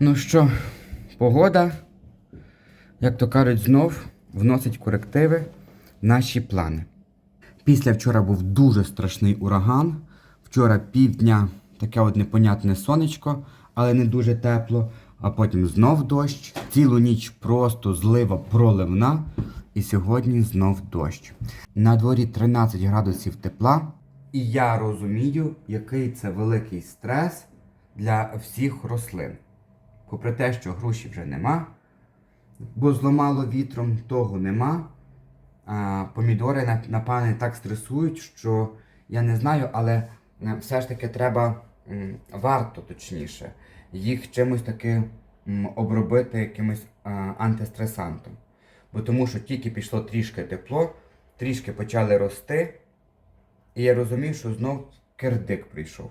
Ну що, погода, як то кажуть, знов вносить корективи в наші плани. Після вчора був дуже страшний ураган. Вчора півдня таке от непонятне сонечко, але не дуже тепло. А потім знов дощ. Цілу ніч просто злива проливна. І сьогодні знов дощ. На дворі 13 градусів тепла. І я розумію, який це великий стрес для всіх рослин. Попри те, що груші вже нема, бо зламало вітром, того нема. А, помідори, напевне, так стресують, що я не знаю, але все ж таки треба, варто точніше, їх чимось таки обробити якимось антистресантом. Бо тому що тільки пішло трішки тепло, трішки почали рости, і я розумів, що знов кирдик прийшов.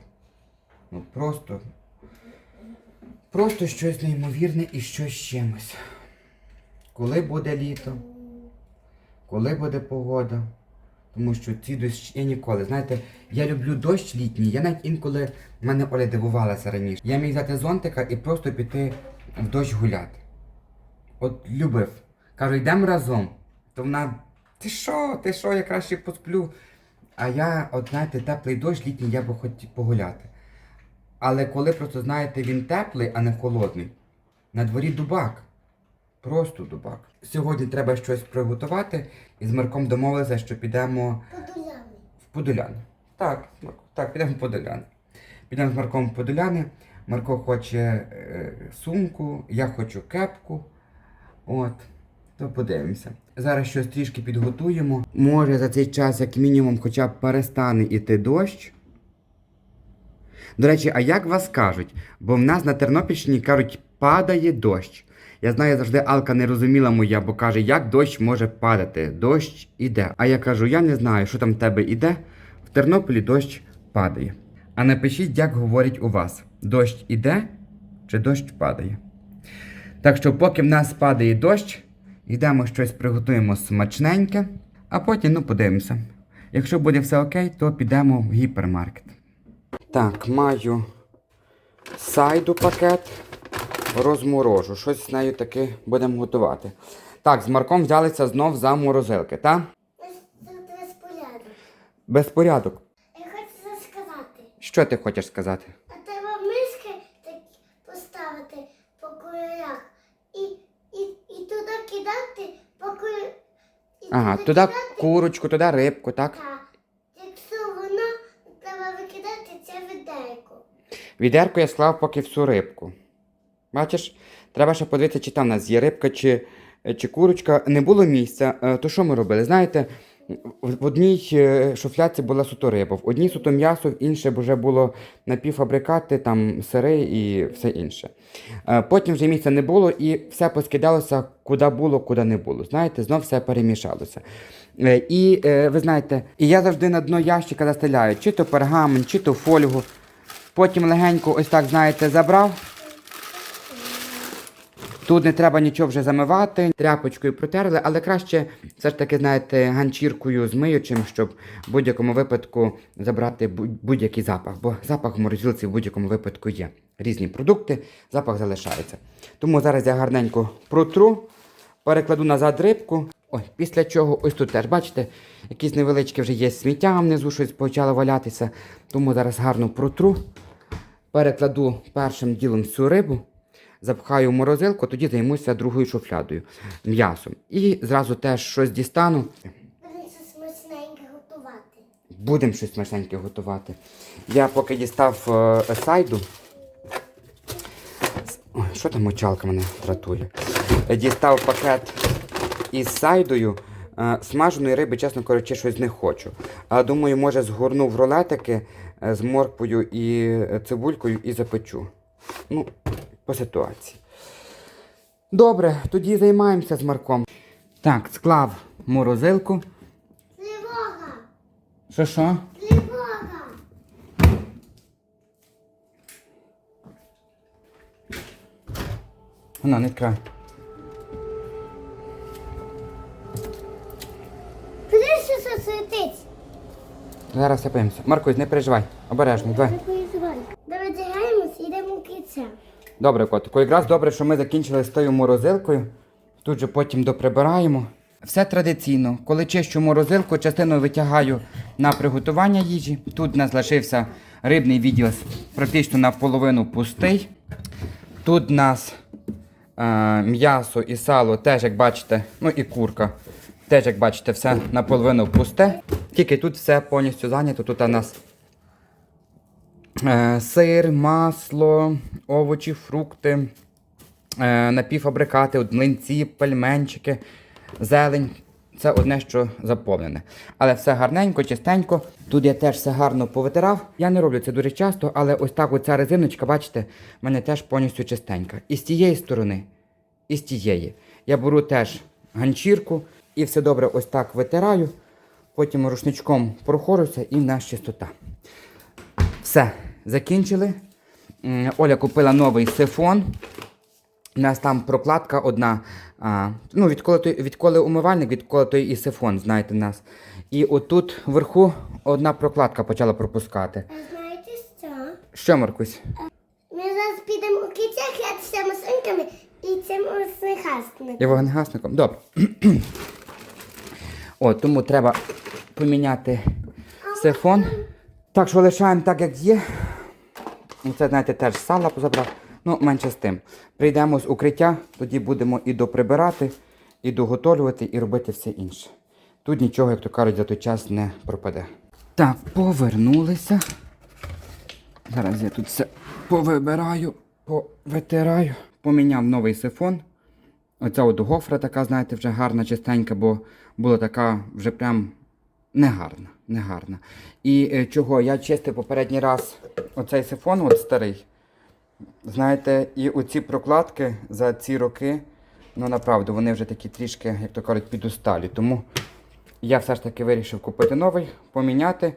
Ну просто. Просто щось неймовірне і щось чимось. Коли буде літо? Коли буде погода? Тому що ці дощі я ніколи. Знаєте, я люблю дощ літній. Я навіть інколи мене Оля дивувалася раніше. Я міг взяти зонтика і просто піти в дощ гуляти. От любив. Кажу, йдемо разом. То вона. Ти що, ти що, я краще посплю. А я, от знаєте, теплий дощ літній, я би хотів погуляти. Але коли просто, знаєте, він теплий, а не холодний, на дворі дубак. Просто дубак. Сьогодні треба щось приготувати і з Марком домовилися, що підемо Подоляни. в Подоляни. Так, так, підемо в Подоляни. Підемо з Марком в Подоляни. Марко хоче е, сумку, я хочу кепку. От, то подивимося. Зараз щось трішки підготуємо. Може за цей час, як мінімум, хоча б перестане іти дощ. До речі, а як вас кажуть? Бо в нас на Тернопільщині кажуть, падає дощ. Я знаю, завжди Алка не розуміла моя, бо каже, як дощ може падати. Дощ іде. А я кажу, я не знаю, що там в тебе іде. В Тернополі дощ падає. А напишіть, як говорять у вас: дощ іде чи дощ падає. Так що, поки в нас падає дощ, йдемо щось приготуємо смачненьке, а потім ну, подивимося. Якщо буде все окей, то підемо в гіпермаркет. Так, маю сайду пакет, розморожу. Щось з нею таки будемо готувати. Так, з Марком взялися знов за морозилки, так? Тут розпорядок. Безпорядок. Я хочу сказати. Що ти хочеш сказати? А треба миски так поставити по кольорах. І, і, і туди кидати по кольорах. Ага, туди курочку, туди рибку, так? Так. Якщо воно, треба викидати це відерко. Відерку я склав поки всю рибку. Бачиш, треба ще подивитися, чи там в нас є рибка, чи, чи курочка. Не було місця, е, то що ми робили? Знаєте, в одній е, шуфляці була суто риба, в одній суто м'ясо, в інше вже було напівфабрикати, там сири і все інше. Е, Потім вже місця не було і все поскидалося, куди було, куди не було. Знаєте, знов все перемішалося. І ви знаєте, і я завжди на дно ящика застеляю, чи то пергамент, чи то фольгу. Потім легенько ось так, знаєте, забрав. Тут не треба нічого вже замивати, тряпочкою протерли, але краще все ж таки, знаєте, ганчіркою з миючим, щоб в будь-якому випадку забрати будь-який запах, бо запах в морозилці в будь-якому випадку є. Різні продукти, запах залишається. Тому зараз я гарненько протру, перекладу назад рибку. Ой, після чого ось тут теж, бачите, якісь невеличкі вже є сміття внизу, щось почало валятися. Тому зараз гарно протру, перекладу першим ділом всю рибу запхаю в морозилку, тоді займуся другою шуфлядою м'ясом. І зразу теж щось дістану. Будемо щось смачненьке готувати. Будемо щось смачненьке готувати. Я поки дістав е, сайду. Ой, що там мочалка мене дратує? Е, Дістав пакет із сайдою. Е, Смаженої риби, чесно кажучи, щось не хочу. А думаю, може згорну в рулетики е, з морквою і е, цибулькою і запечу. Ну, по ситуації. Добре, тоді займаємося з Марком. Так, склав морозилку. Тривога! Що що? Тривога! Вона не край. Зараз все подивимося. Маркусь, не переживай. Обережно, давай. Давай зіграємося, йдемо в кільця. Добре, котику. Якраз добре, що ми закінчили з тою морозилкою. Тут же потім доприбираємо. Все традиційно. Коли чищу морозилку, частину витягаю на приготування їжі. Тут у нас лишився рибний відділ практично наполовину пустий. Тут у нас е, м'ясо і сало, теж, як бачите, ну і курка. Теж, як бачите, все наполовину пусте. Тільки тут все повністю зайнято. Тут у нас е, сир, масло, овочі, фрукти, е, напівфабрикати, млинці, пельменчики, зелень. Це одне, що заповнене. Але все гарненько, чистенько. Тут я теж все гарно повитирав. Я не роблю це дуже часто, але ось так оця резиночка, бачите, в мене теж повністю чистенька. І з тієї сторони, і з тієї. Я беру теж ганчірку і все добре ось так витираю. Потім рушничком прохорюся і в нас чистота. Все, закінчили. Оля купила новий сифон. У нас там прокладка одна. А, ну, відколи, той, відколи умивальник, відколи той і сифон, знаєте нас. І отут вверху одна прокладка почала пропускати. А знаєте що? Що, Маркусь? Ми зараз підемо у кінцях гратися машинками і цим вогнегасником. Я вогнегасником. Добре. О, тому треба поміняти сифон. Так що лишаємо так, як є. Ну, Це, знаєте, теж сала позабрав. Ну, менше з тим. Прийдемо з укриття, тоді будемо і доприбирати, і доготовлювати, і робити все інше. Тут нічого, як то кажуть, за той час не пропаде. Так, повернулися. Зараз я тут все повибираю, повитираю. Поміняв новий сифон. Оця от гофра така, знаєте, вже гарна, чистенька, бо була така вже прям негарна. негарна. І е, чого? Я чистив попередній раз оцей сифон, от старий. Знаєте, і оці прокладки за ці роки, ну направду, вони вже такі трішки, як то кажуть, підусталі. Тому я все ж таки вирішив купити новий, поміняти.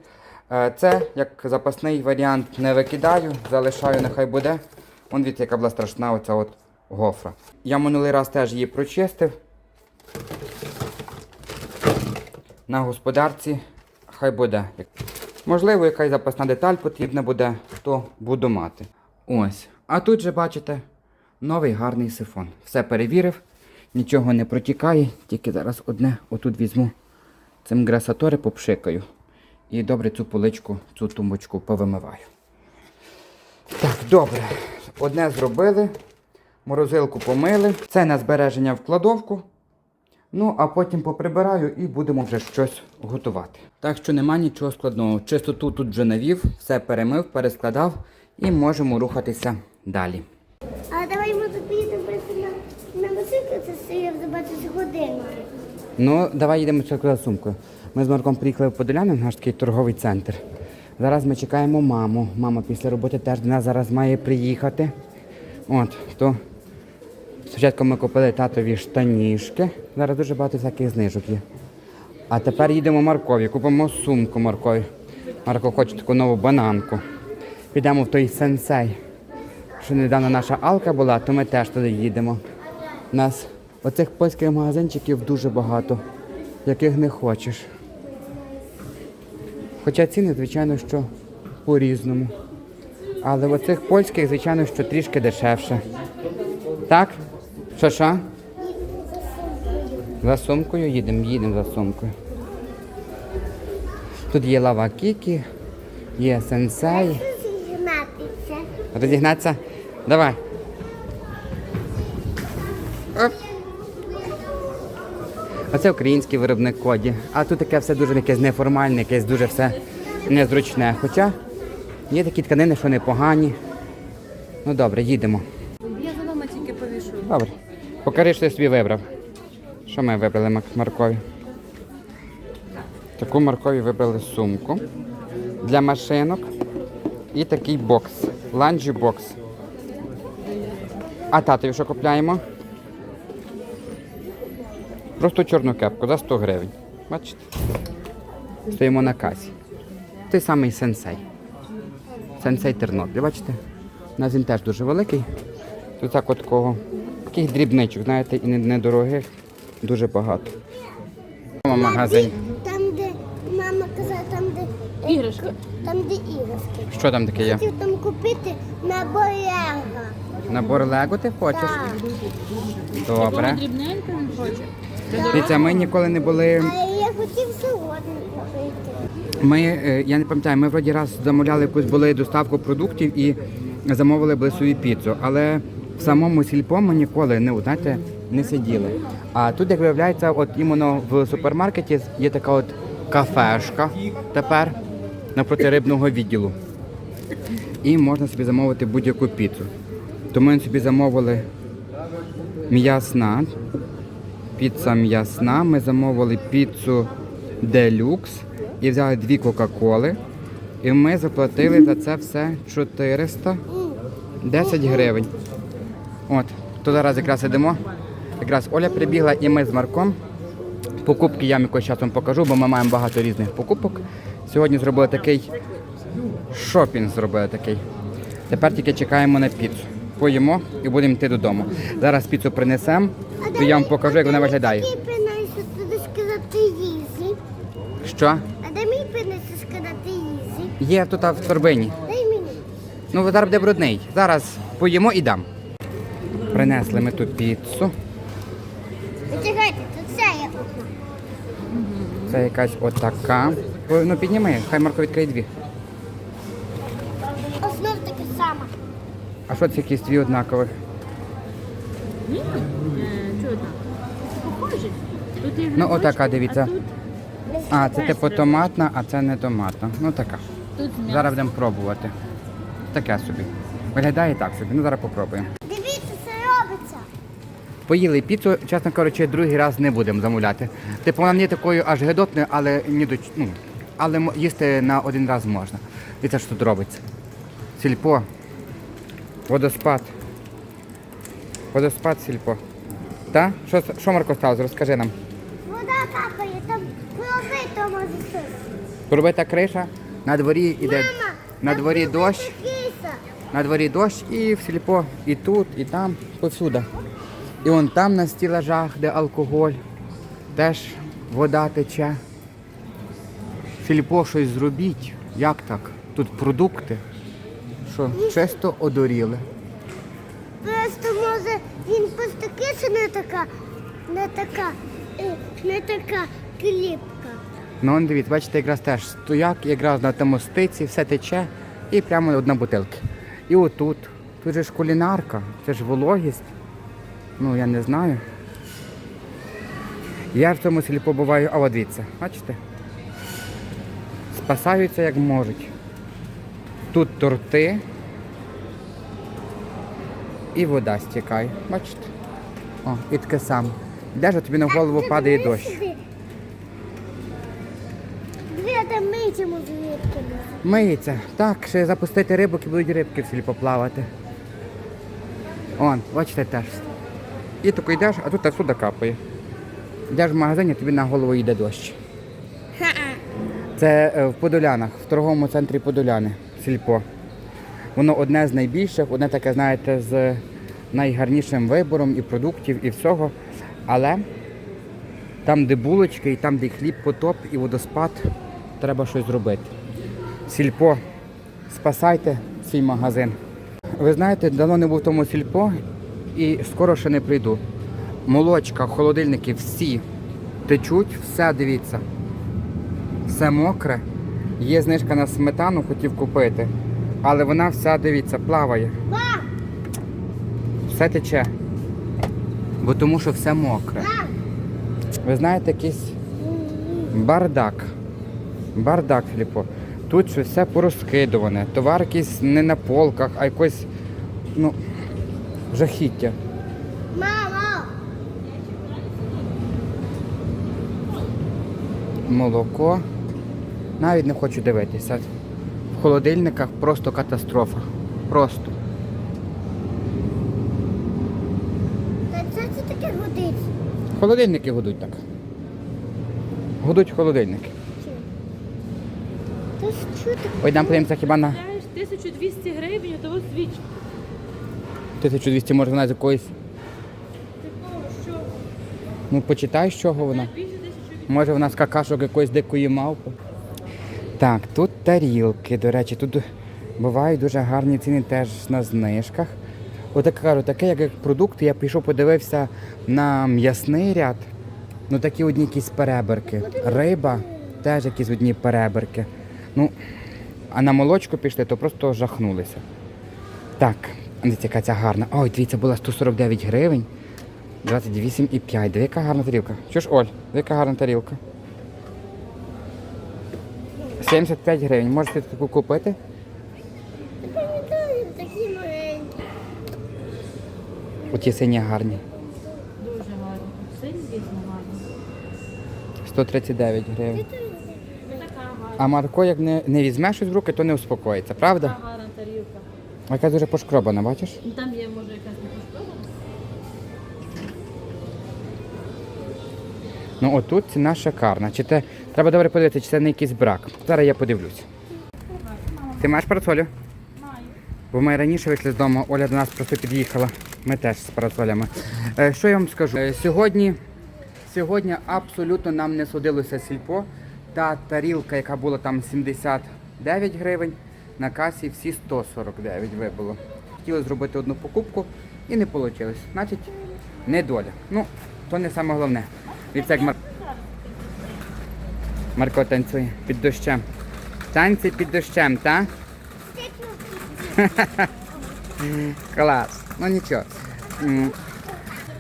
Е, Це як запасний варіант не викидаю, залишаю, нехай буде. Вон від яка була страшна оця от гофра. Я минулий раз теж її прочистив. На господарці хай буде. Можливо, якась запасна деталь потрібна буде, то буду мати. Ось. А тут же бачите новий гарний сифон. Все перевірив, нічого не протікає, тільки зараз одне отут візьму цим грасатори попшикаю. І добре цю поличку, цю тумбочку повимиваю. Так, добре. Одне зробили, морозилку помили. Це на збереження в кладовку. Ну, а потім поприбираю і будемо вже щось готувати. Так що нема нічого складного. Чистоту тут вже навів, все перемив, перескладав і можемо рухатися далі. А давай ми тут поїдемо на, на це все я забачу годинки. Ну, давай їдемо ще за сумкою. Ми з Марком приїхали в Подоляни, наш такий торговий центр. Зараз ми чекаємо маму. Мама після роботи теж до нас зараз має приїхати. От, то спочатку ми купили татові штанішки. Зараз дуже багато всяких знижок є. А тепер їдемо Маркові, купимо сумку Маркові. Марко хоче таку нову бананку. Підемо в той сенсей. Що недавно наша Алка була, то ми теж туди їдемо. У нас оцих польських магазинчиків дуже багато, яких не хочеш. Хоча ціни, звичайно, що по-різному. Але в оцих польських, звичайно, що трішки дешевше. Так? Що що? За сумкою їдемо, їдемо за сумкою. Тут є лава кікі, є сенсей. Зігнатися. Розігнатися? Давай. Оп. Оце український виробник коді. А тут таке все дуже якесь неформальне, якесь дуже все незручне. Хоча є такі тканини, що непогані. Ну добре, їдемо. Я вдома тільки повішу. Добре. Покажи, що ти собі вибрав. Що ми вибрали Маркові? Таку Маркові вибрали сумку для машинок і такий бокс. Ланджі бокс. А татові що купляємо? Просто чорну кепку за 100 гривень. Бачите? Стоїмо на касі. Той самий сенсей. Сенсей Тернопіль, бачите? У нас він теж дуже великий. Тут так от такого. Таких дрібничок, знаєте, і недорогих. Дуже багато. Магазин. Там, де мама казала, там, де е, Іграшки. Там, де іграшки. Що там таке є? Хотів там купити набор Лего. Набор Лего ти хочеш? Так. Добре. Дрібненько він хоче. Дивіться, ми ніколи не були. А я хотів сьогодні купити. Ми, е, я не пам'ятаю, ми вроді раз замовляли якусь були доставку продуктів і замовили блисові піцу. Але в самому сільпо ми ніколи не, знаєте, не сиділи. А тут, як виявляється, от іменно в супермаркеті є така от кафешка тепер напроти рибного відділу. І можна собі замовити будь-яку піцу. То ми собі замовили м'ясна, піца м'ясна. Ми замовили піцу делюкс і взяли дві Кока-Коли. І ми заплатили за це все 410 гривень. От, то зараз якраз ідемо. Якраз Оля прибігла і ми з Марком. Покупки я якось часом покажу, бо ми маємо багато різних покупок. Сьогодні зробили такий шопінг зробили такий. Тепер тільки чекаємо на піцу. Поїмо і будемо йти додому. Зараз піцу принесемо, то я вам покажу, як вона виглядає. Що? А де мій що сказати їзі? Є тут в торбині. Дай мені. Ну, зараз буде брудний. Зараз поїмо і дам. Принесли ми ту піцу. Почекайте, це це я купила. Це якась отака. Ну підніми, хай Марко відкриє дві. Основ така сама. А що це якісь дві однакових? Ні? Е, Чого так? Тут є Ну, отака, дивіться. А тут, А, це типу томатна, а це не томатна. Ну така. тут м'ясо. Зараз будемо пробувати. Таке собі. Виглядає так собі. Ну зараз попробуємо. Поїли піцу, чесно кажучи, другий раз не будемо замовляти. Типу, вона не такою аж гидотною, але ні до ну, але їсти на один раз можна. І це що тут робиться? Сільпо. Водоспад. Водоспад сільпо. Та? Що, що Марко сталося? Розкажи нам. Вода капає, там пробито може щось. Пробита криша, на дворі іде. Мама, На дворі дощ, киса. на дворі дощ і в сільпо, і тут, і там, повсюди. І вон там на стілажах, де алкоголь, теж вода тече. Сільпо щось зробіть. Як так? Тут продукти. Що, чисто одоріли. Просто може він просто киса не така, не така, е, не така кліпка. Ну, он дивіться, бачите, якраз теж стояк, якраз на тому стиці, все тече і прямо одна бутилка. І отут. Тут же ж кулінарка, це ж вологість. Ну, я не знаю. Я в цьому селі побуваю, а от дивіться, бачите? Спасаються як можуть. Тут торти і вода стікає. Бачите? О, і таке саме. Йдеш, а тобі на голову падає дощ. Миється. Так, ще запустити рибок і будуть рибки в селі поплавати. Он, бачите теж. І тако йдеш, а тут сюди капає. Йдеш в магазині, тобі на голову йде дощ. Це е, в Подолянах, в торговому центрі Подоляни, сільпо. Воно одне з найбільших, одне таке, знаєте, з найгарнішим вибором і продуктів, і всього. Але там, де булочки, і там, де хліб, потоп і водоспад, треба щось зробити. Сільпо, спасайте свій магазин. Ви знаєте, давно не був в тому сільпо і скоро ще не прийду. Молочка, холодильники всі течуть, все дивіться. Все мокре. Є знижка на сметану, хотів купити, але вона вся, дивіться, плаває. Все тече. Бо тому що все мокре. Ви знаєте, якийсь бардак. Бардак, Філіпо. Тут все порозкидуване. Товар якийсь не на полках, а якось, ну, жахіття. мама, Молоко. Навіть не хочу дивитися. В холодильниках просто катастрофа. Просто. та це це таке годиться. Холодильники гудуть так. Гудуть холодильники. Та що таке? Ой, нам подивимося хіба на 1200 гривень, а того свічка. 1200, може вона з якоїсь. Ну почитай, з чого вона. Може вона з какашок якоїсь дикої мавпи. Так, тут тарілки, до речі, тут бувають дуже гарні ціни теж на знижках. Отаке кажу, таке, як продукти, я пішов, подивився на м'ясний ряд. Ну такі одні якісь переберки. Риба теж якісь одні переберки. Ну, а на молочку пішли, то просто жахнулися. Так, дивіться, яка ця гарна. Ой, дивіться, була 149 гривень. 28,5. Диви, яка гарна тарілка. Що ж, Оль, диви, яка гарна тарілка. 75 гривень. Можете таку купити? Помідори такі маленькі. Оті сині гарні. Дуже гарно. Синь, звісно, гарно. 139 гривень. Така гарна. А Марко, як не, не візьме щось в руки, то не успокоїться, правда? А Яка дуже пошкробана, бачиш? Ну там є, може, якась не пошкоджена. Ну отут ціна шикарна. Чи те, треба добре подивитися, чи це не якийсь брак. Зараз я подивлюсь. Ти маєш парасолю? Маю. Бо ми раніше вийшли з дому, Оля до нас просто під'їхала. Ми теж з парасолями. Е, що я вам скажу? Е, сьогодні, сьогодні абсолютно нам не судилося сільпо. Та тарілка, яка була там 79 гривень, на касі всі 149 вибило. Хотіли зробити одну покупку і не вийшло. Значить, не доля. Ну, то не саме головне. Дивіться, як Мар... Марко танцює під дощем. Танці під дощем, так? Клас. Ну нічого.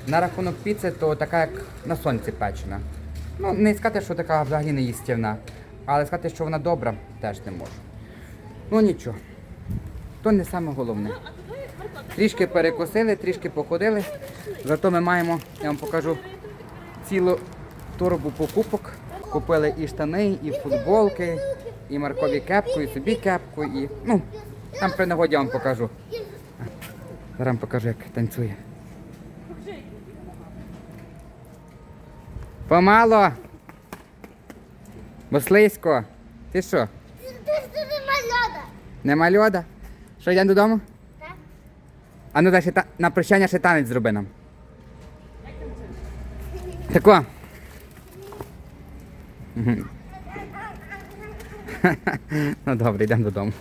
На рахунок піци, то така, як на сонці печена. Ну, не сказати, що така взагалі не їстівна. Але сказати, що вона добра, теж не можу. Ну нічого. То не саме головне. Трішки перекусили, трішки походили. Зато ми маємо, я вам покажу, цілу торбу покупок. Купили і штани, і футболки, і Маркові кепку, і собі кепку, і. Ну, там при нагоді я вам покажу. Зараз покажу, як танцює. Помало. Бо. Ти що? Нема льода. Що, йдемо додому? Так. А ну дай ще та... на прощання ще танець зроби нам. Тако. о. ну добре, йдемо додому.